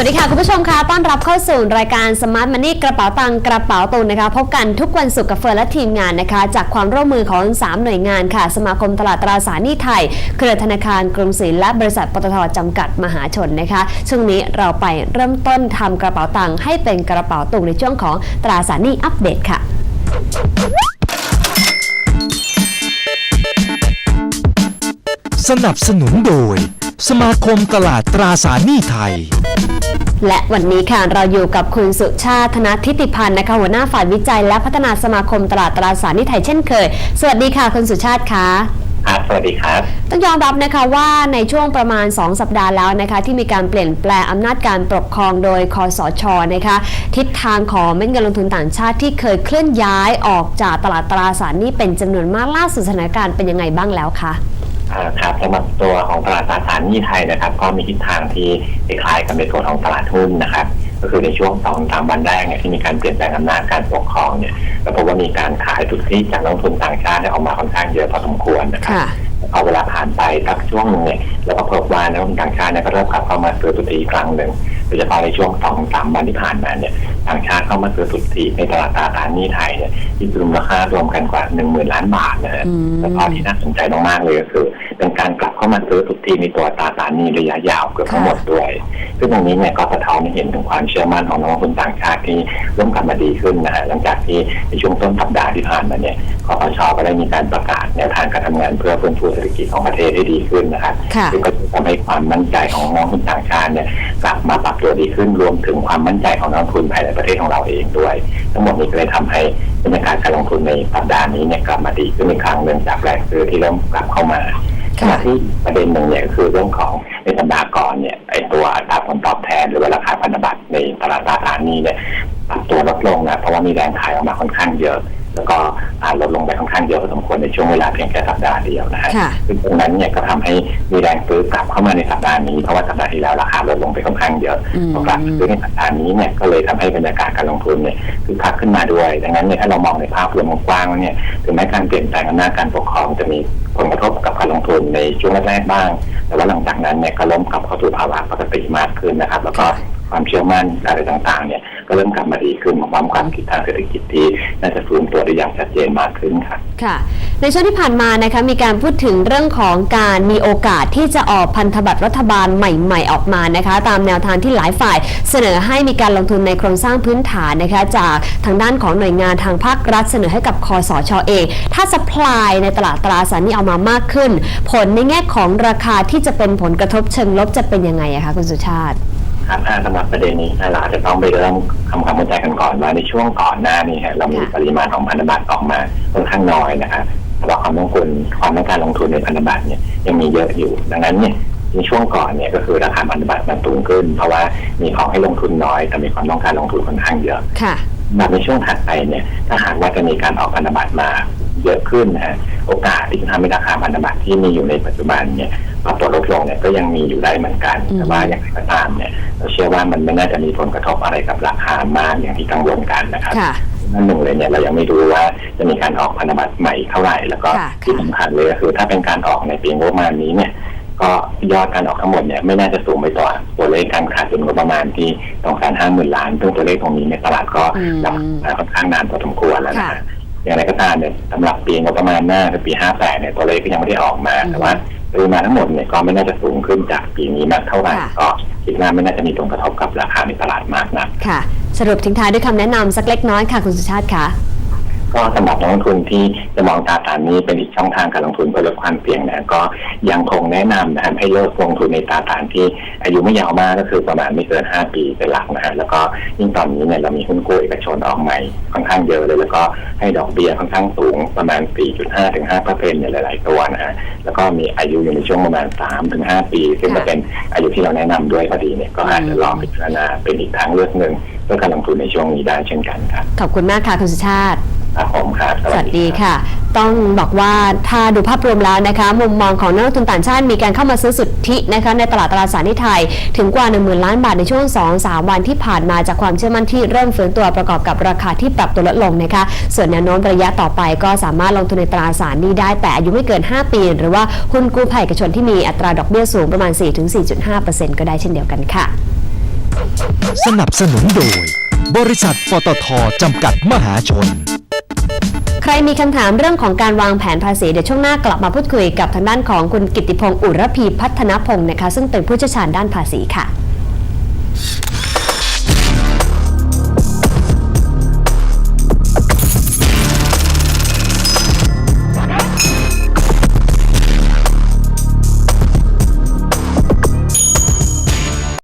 วัสดีค่ะ คุณผู้ชมคะต้อนรับเข้าสู่รายการ Smart Money กระเป๋าตังกระเป๋าตุนนะคะ พบกันทุกวันศุกร์กับเฟิร์นและทีมงานนะคะ จากความร่วมมือของ 3 หน่วยงานค่ะ สมาคมตลาดตราสารหนี้ไทย เครือธนาคารกรุงศรีและบริษัทปตทจำกัดมหาชนนะคะ ช่วงนี้เราไปเริ่มต้นทำกระเป๋าตังให้เป็นกระเป๋าตุงในช่วงของตราสารหนี้อัปเดตค่ะ สนับสนุนโดย สมาคมตลาดตราสารหนี้ไทย และวันนี้ค่ะเราอยู่กับคุณสุชาติธนทิติพันธ์นะคะหัวหน้าฝ่ายวิจัยและพัฒนาสมาคมตลาดตราสารหนี้ไทยเช่นเคย สวัสดีค่ะคุณสุชาติคะครับสวัสดีครับ ต้องยอมรับนะคะว่าในช่วงประมาณ 2 สัปดาห์แล้วนะคะที่มีการเปลี่ยนแปลงอำนาจการปกครองโดยคอสชนะคะทิศทางของเม็ดเงินลงทุนต่างชาติที่เคยเคลื่อนย้ายออกจากตลาดตราสารหนี้เป็นจำนวนมากล่าสุดสถานการณ์เป็นยังไงบ้างแล้วคะ อ่าครับสำหรับตัวของตลาดตราสารหนี้ไทยนะครับ ก็มีทิศทางที่คล้ายๆกับในส่วนของตลาดหุ้นนะครับ ก็คือในช่วงสองสามวันแรกเนี่ยที่มีการเปลี่ยนแปลงอำนาจการปกครองเนี่ยเราพบว่ามีการขายสุทธิจากนักลงทุนต่างชาติออกมาค่อนข้างเยอะพอสมควรนะครับ พอเวลาผ่านไปสักช่วงหนึงเนี่ยเราก็พบว่านักลงทุนต่างชาติเนี่ยก็เริ่มกลับเข้ามาซื้อสุทธิอีกครั้งหนึ่งโดยเฉพาะในช่วงสองสามวันที่ผ่านมาเนี่ยต่างชาติเข้ามาซื้อสุทธิในตลาดตราสารหนี้ไทยเนี่ยที่รวมราคารวมกันกว่าหนึ่งหมื่นล้านบาทนะฮะอืมแล้วก็ที่น่าสนใจมากๆเลยก็คือ เป็นการกลับเข้ามาซื้อสุทธิในตัวตราสารหนี้ระยะยาวเกือบทั้งหมดด้วย ซึ่งตรงนี้เนี่ยก็สะท้อนให้เห็นถึงความเชื่อมั่นของนักลงทุนต่างชาติที่เริ่มกลับมาดีขึ้นนะฮะหลังจากที่ในช่วงต้นสัปดาห์ที่ผ่านมาเนี่ยคอปชก็ได้มีการประกาศแนวทางการทำงานเพื่อฟื้นฟูเศรษฐกิจของประเทศให้ดีขึ้นนะครับค่ะซึ่งก็จะทำให้ความมั่นใจของนักลงทุนต่างชาติเนี่ยกลับมาปรับตัวดีขึ้นรวมถึงความมั่นใจของนักลงทุนภายในประเทศของเราเองด้วย ทั้งหมดนี้ก็เลยทำให้บรรยากาศการลงทุนในสัปดาห์นี้เนี่ยกลับมาดีขึ้นอีกครั้งหนึ่งจากแรงซื้อที่เริ่มกลับเข้ามา ขค่ะณะที่ประเด็นหนึ่งเนี่ยก็คือเรื่องของในสัปดาห์ก่อนเนี่ยไอตัวอัตราผลตอบแทนหรือว่าราคาพันธบัตรในตลาดตราสารหนี้เนี่ยปรับตัวลดลงนะเพราะว่ามีแรงขายออกมาค่อนข้างเยอะ แล้วก็อ่าลดลงไปค่อนข้างเยอะพอสมควรในช่วงเวลาเพียงแค่สัปดาห์เดียวนะฮะค่ะซึ่งตรงนั้นเนี่ยก็ทำให้มีแรงซื้อกลับเข้ามาในสัปดาห์นี้เพราะว่าสัปดาห์ที่แล้วราคาลดลงไปค่อนข้างเยอะอืมพอกลับมาซื้อในสัปดาห์นี้เนี่ยก็เลยทำให้บรรยากาศการลงทุนเนี่ยคึกคักขึ้นมาด้วย ดังนั้นเนี่ยถ้าเรามองในภาพรวมกว้างๆแล้วเนี่ยถึงแม้การเปลี่ยนแปลงอำนาจการปกครองจะมีผลกระทบกับการลงทุนในช่วงแรกๆบ้าง แต่ว่าหลังจากนั้นเนี่ยก็เริ่มกลับเข้าสู่ภาวะปกติมากขึ้นนะครับ แล้วก็ความเชื่อมั่นอะไรต่างๆเนี่ย ก็เริ่มกลับมาดีขึ้นพร้อมความคิดทางเศรษฐกิจที่น่าจะฟื้นตัวได้อย่างชัดเจนมากขึ้นครับค่ะ ในช่วงที่ผ่านมานะคะมีการพูดถึงเรื่องของการมีโอกาสที่จะออกพันธบัตรรัฐบาลใหม่ ๆ ออกมานะคะ ตามแนวทางที่หลายฝ่าย เสนอให้มีการลงทุนในโครงสร้างพื้นฐานนะคะจากทางด้านของหน่วยงานทางภาครัฐเสนอให้กับคอสชเอง ถ้าสปายในตลาดตราสารนี้เอามามากขึ้น ผลในแง่ของราคาที่จะเป็นผลกระทบเชิงลบจะเป็นยังไงอะคะคุณสุชาติ ครับอ่าสำหรับประเด็นนี้เราอาจจะต้องไปเริ่มทำความเข้าใจกันก่อนว่าในช่วงก่อนหน้านี้ฮะเรามีค่ะปริมาณของพันธบัตรออกมาค่อนข้างน้อยนะครับแต่ว่าความต้องการความต้องการลงทุนในพันธบัตรเนี่ยยังมีเยอะอยู่ ดังนั้นเนี่ยในช่วงก่อนเนี่ยก็คือราคาพันธบัตรมันสูงขึ้น เพราะว่ามีของให้ลงทุนน้อย แต่มีความต้องการลงทุนค่อนข้างเยอะค่ะแบบในช่วงถัดไปเนี่ยถ้าหากว่าจะมีการออกพันธบัตรมา เยอะขึ้นนะฮะโอกาสที่จะทำให้ราคาพันธบัตรที่มีอยู่ในปัจจุบันเนี่ยปรับตัวลดลงเนี่ยก็ยังมีอยู่ได้เหมือนกันอืมแต่ว่าอย่างไรก็ตามเนี่ยเราเชื่อว่ามันไม่น่าจะมีผลกระทบอะไรกับราคามากอย่างที่กังวลกันนะครับค่ะนั่นหนึ่งเลยเนี่ยเรายังไม่รู้ว่าจะมีการออกพันธบัตรใหม่เท่าไหร่ แล้วก็ค่ะที่สำคัญเลยก็คือถ้าเป็นการออกในปีงบประมาณนี้เนี่ยก็ยอดการออกทั้งหมดเนี่ยไม่น่าจะสูงไปต่อตัวเลขการขาดดุลงบประมาณที่สองแสนห้าหมื่นล้านซึ่งตัวเลขตรงนี้ในยตลาดก็อืมรับมาค่อนข้างนานพอสมควรแล้วนะค่ะฮะ อย่างไรก็ตามเนี่ยสำหรับปีงบประมาณหน้าคือปีห้าแปดเนี่ยตัวเลขก็ยังไม่ได้ออกมาอืมแต่ว่าปริมาณทั้งหมดเนี่ยก็ไม่น่าจะสูงขึ้นจากปีนี้มากเท่าไหร่ค่ะก็คิดว่าไม่น่าจะมีผลกระทบกับราคาในตลาดมากนักค่ะ สรุปทิ้งท้ายด้วยคำแนะนำสักเล็กน้อยค่ะคุณสุชาติคะ ก็สำหรับนักลงทุนที่จะมองตราสารนี้เป็นอีกช่องทางการลงทุนเพื่อลดความเสี่ยงนะก็ยังคงแนะนำนะครับให้เลิกลงทุนในตราสารที่อายุไม่ยาวมากก็คือประมาณไม่เกิน 5 ปีเป็นหลักนะฮะแล้วก็ยิ่งตอนนี้เนี่ยเรามีหุ้นกู้เอกชนออกใหม่ค่อนข้างเยอะเลย แล้วก็ให้ดอกเบี้ยค่อนข้างสูงประมาณ 4.5ถึง5เปอร์เซ็นต์ในหลาย ๆ ตัวนะฮะแล้วก็มีอายุอยู่ในช่วงประมาณ3ถึง5ปี ซึ่งก็เป็นอายุที่เราแนะนำด้วยพอดีเนี่ยก็อาจจะลองพิจารณาเป็นอีกทางเลือกหนึ่งเพื่อการลงทุนในช่วงนี้ได้เช่นกันครับขอบคุณมากค่ะคุณสุชาติ ครับผมครับสวัสดีค่ะ ต้องบอกว่าถ้าดูภาพรวมแล้วนะคะ มุมมองของนักลงทุนต่างชาติมีการเข้ามาซื้อสุทธินะคะในตลาดตราสารหนี้ไทย ถึงกว่า 1 0,000 ล้านบาทในช่วง 2-3 วันที่ผ่านมาจากความเชื่อมั่นที่เริ่มฟื้นตัวประกอบกับราคาที่ปรับตัวลดลงนะคะ ส่วนแนวโน้มระยะต่อไปก็สามารถลงทุนในตราสารหนี้ได้แต่อายุไม่เกิน 5 ปี หรือว่าหุ้นกู้ภาคเอกชนที่มีอัตราดอกเบี้ยสูงประมาณ 4-4.5%ก็ได้เช่นเดียวกันค่ะ สนับสนุนโดย บริษัทปตทจำกัดมหาชนใค รมีคำถามเรื่องของการวางแผนภาษีเดี๋ยวช่วงหน้ากลับมาพูดคุยกับทางด้านของคุณกิตติพงศ์อุรพีพัฒนพงศ์นะคะ ซึ่งเป็นผู้เชี่ยวชาญด้านภาษีค่ะ